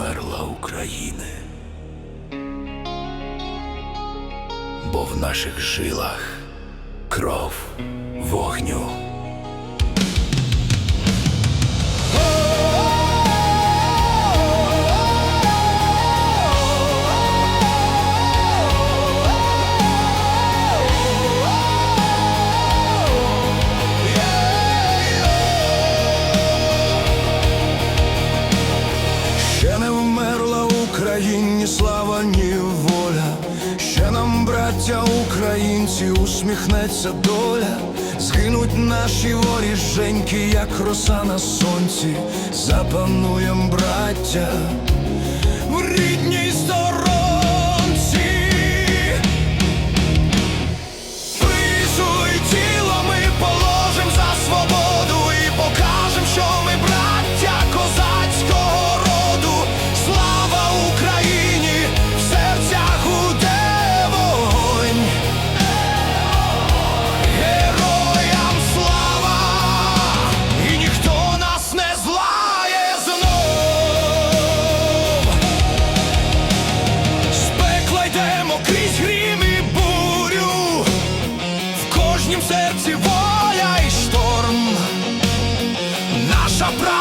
вмерла України. Бо в наших жилах кров вогню. Україні слава, ні воля. Ще нам, браття українці, усміхнеться доля. Згинуть наші воріженьки, як роса на сонці. Запануєм, браття, в рідній сторонці.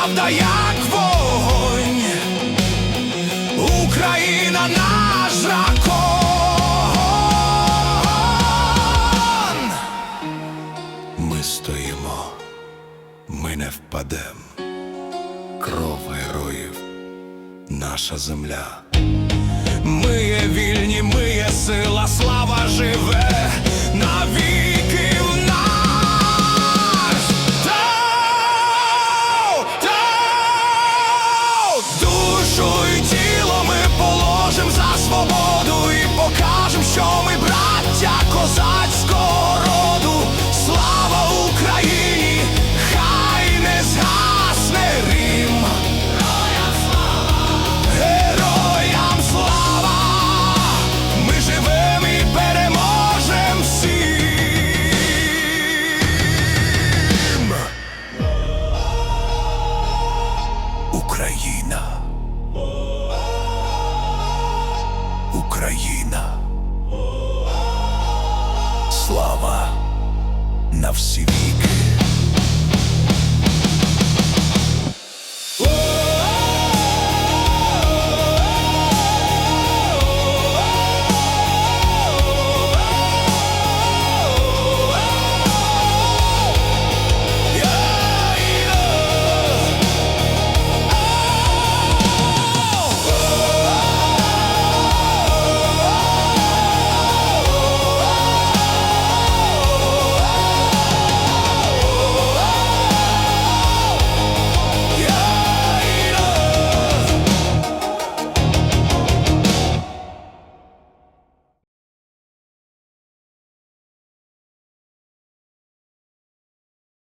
Правда як вогонь, Україна наш дракон. Ми стоїмо, ми не впадем. Кров героїв, наша земля. Ми є вільні, ми є сила, слава живе. Україна. Україна. Слава на всі віки.